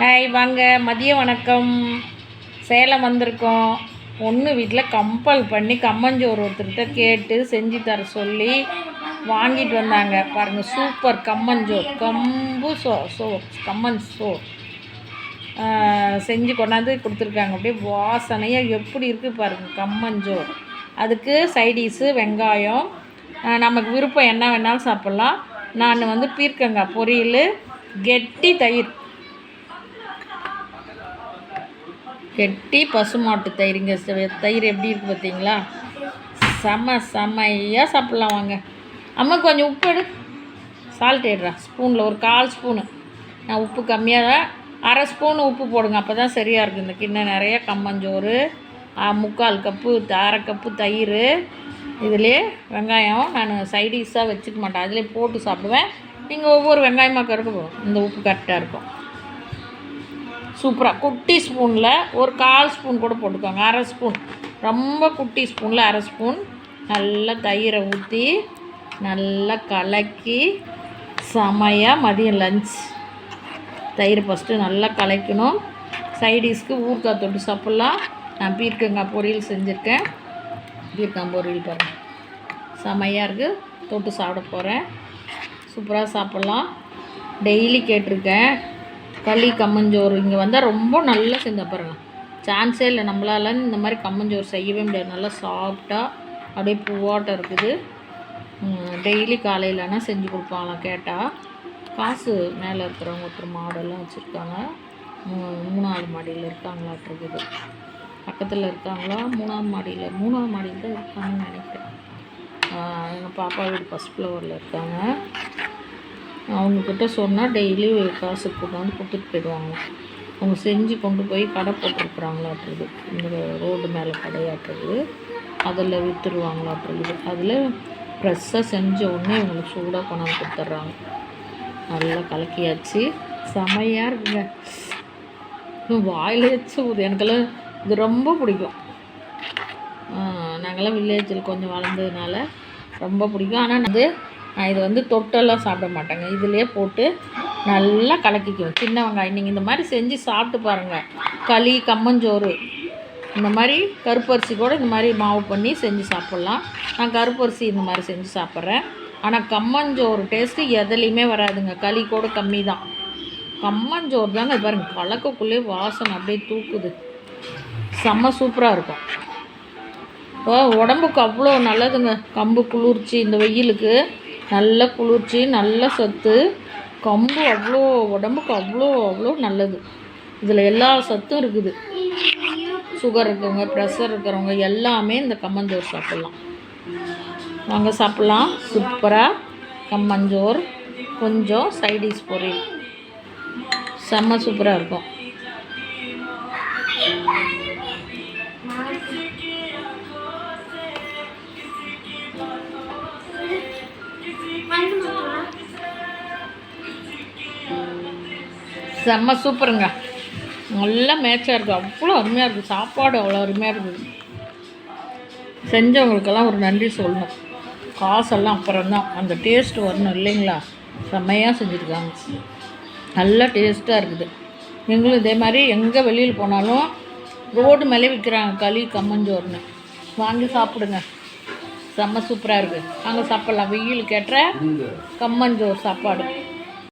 Hi வாங்க. மதிய வணக்கம். சேலம் வந்திருக்கோம். ஒன்று வீட்டில் கம்பல் பண்ணி கம்மஞ்சோறு ஒருத்தர்கிட்ட கேட்டு செஞ்சு தர சொல்லி வாங்கிட்டு வந்தாங்க. பாருங்கள் சூப்பர் கம்மஞ்சோர் கம்பு சோ சோ கம்மன் சோறு செஞ்சு கொண்டாந்து கொடுத்துருக்காங்க. அப்படியே வாசனையாக எப்படி இருக்குது பாருங்கள் கம்மஞ்சோறு. அதுக்கு சைடிஸு வெங்காயம். நமக்கு விருப்பம் என்ன வேணாலும் சாப்பிட்லாம். நான் வந்து பீர்க்கங்காய் பொரியல் கெட்டி தயிர். கெட்டி பசுமாட்டு தயிருங்க தயிர் எப்படி இருக்குது பார்த்தீங்களா செம செமையாக சாப்பிட்லாம் வாங்க. அம்மா கொஞ்சம் உப்பு எடு. சால்ட் எடுறா. ஸ்பூனில் ஒரு கால் ஸ்பூனு நான் உப்பு கம்மியாக தான் அரை ஸ்பூன் உப்பு போடுங்க. அப்போ தான் சரியாக இருக்குது இந்த கிண்ணம் நிறைய கம்மஞ்சோறு முக்கால் கப்பு அரை கப்பு தயிர். இதிலே வெங்காயம் நான் சைடிஷாக வச்சுக்க மாட்டேன். அதிலே போட்டு சாப்பிடுவேன். நீங்கள் ஒவ்வொரு வெங்காயமாக கருக்கு இந்த உப்பு கரெக்டாக இருக்கும். சூப்பராக குட்டி ஸ்பூனில் ஒரு கால் ஸ்பூன் கூட போட்டுக்கோங்க. அரை ஸ்பூன். ரொம்ப குட்டி ஸ்பூனில் அரை ஸ்பூன். நல்லா தயிரை ஊற்றி நல்லா கலக்கி செமையாக மதியம் லஞ்ச் தயிர் ஃபஸ்ட்டு நல்லா கலக்கணும். சைடிஷ்க்கு ஊறுக்காய் தொட்டு சாப்பிட்லாம். நான் பீர்க்கங்காய் பொரியல் செஞ்சுருக்கேன். பீர்க்காய் பொரியல் பாருங்கள் செமையாக இருக்குது தொட்டு சாப்பிட போகிறேன் சூப்பராக சாப்பிட்லாம். டெய்லி கேட்டிருக்கேன். களி கம்மஞ்சோறு. இங்கே வந்தால் ரொம்ப நல்லா செஞ்ச பாருங்கள் சான்ஸே இல்லை. நம்மளால இந்த மாதிரி கம்மஞ்சோறு செய்யவே முடியாது. நல்லா சாஃப்டாக அப்படியே பூவாட்டம் இருக்குது. டெய்லி காலையிலனா செஞ்சு கொடுப்பாங்களாம் கேட்டால் காசு மேலே இருக்கிறவங்க ஒருத்தர் மாடெல்லாம் வச்சுருக்காங்க. மூணாவது மாடியில் இருக்காங்களாட்டிருக்குது பக்கத்தில் இருக்காங்களா? மூணாவது மாடியில் மூணாவது மாடியில் தான் இருக்காங்கன்னு நினைக்கிறேன். எங்கள் பாப்பா வீடு ஃபஸ்ட் ஃப்ளோரில் இருக்காங்க. அவங்கக்கிட்ட சொன்னால் டெய்லி காசு கொண்டாந்து கொடுத்துட்டு போயிடுவாங்க. அவங்க செஞ்சு கொண்டு போய் கடை போட்டிருக்குறாங்களாட்டுருது இந்த ரோடு மேலே கடையாட்டுறது. அதில் விற்றுருவாங்களாட்டுறது அதில் ஃப்ரெஷ்ஷாக செஞ்ச உடனே இவங்களுக்கு சூடாக கொண்டாந்து கொடுத்துட்றாங்க. நல்லா கலக்கியாச்சு. செமையாக இருக்குங்க. வாயில் வச்சு ஊது எனக்கெல்லாம் இது ரொம்ப பிடிக்கும். நாங்களாம் வில்லேஜில் கொஞ்சம் வளர்ந்ததுனால ரொம்ப பிடிக்கும். ஆனால் வந்து இது வந்து தொட்டெல்லாம் சாப்பிட மாட்டேங்க. இதுலேயே போட்டு நல்லா கலக்கிக்குவேன். சின்ன வெங்காயம். நீங்கள் இந்த மாதிரி செஞ்சு சாப்பிட்டு பாருங்கள் களி கம்மஞ்சோறு இந்த மாதிரி கருப்பரிசி கூட இந்த மாதிரி மாவு பண்ணி செஞ்சு சாப்பிட்லாம். நான் கருப்பரிசி இந்த மாதிரி செஞ்சு சாப்பிட்றேன். ஆனால் கம்மஞ்சோறு டேஸ்ட்டு எதுலேயுமே வராதுங்க. களி கூட கம்மி தான். கம்மஞ்சோறு தாங்க பாருங்கள் கலக்கக்குள்ளே வாசனை அப்படியே தூக்குது. செம்ம சூப்பராக இருக்கும். இப்போ உடம்புக்கு அவ்வளோ நல்லதுங்க. கம்பு குளிர்ச்சி இந்த வெயிலுக்கு. நல்ல குளிர்ச்சி நல்ல சத்து. கம்பு அவ்வளோ உடம்புக்கு அவ்வளோ அவ்வளோ நல்லது. இதில் எல்லா சத்தும் இருக்குது. சுகர் இருக்கிறவங்க ப்ரெஷர் இருக்கிறவங்க எல்லாமே இந்த கம்மஞ்சோறு சாப்பிட்லாம். வாங்க சாப்பிட்லாம். சூப்பராக கம்மஞ்சோறு. கொஞ்சம் சைடிஷ் பொரியல். செம்ம சூப்பராக இருக்கும். செம்ம சூப்பருங்க. நல்லா மேட்சாக இருக்குது அவ்வளோ அருமையாக இருக்குது சாப்பாடு அவ்வளோ அருமையாக இருக்குது செஞ்சவங்களுக்கெல்லாம் ஒரு நன்றி சொல்லணும். காசெல்லாம் அப்புறம்தான். அந்த டேஸ்ட் வரணும் இல்லைங்களா? செம்மையாக செஞ்சுருக்காங்க. நல்லா டேஸ்ட்டாக இருக்குது. நீங்களும் இதே மாதிரி எங்கே வெளியில் போனாலும் ரோடு மேலே விற்கிறாங்க களி கம்மஞ்சோறுன்னு. வாங்கி சாப்பிடுங்க. செம்ம சூப்பராக இருக்குது அங்கே சாப்பிட்லாம். வெயில் கேட்ட கம்மஞ்சோறு சாப்பாடு.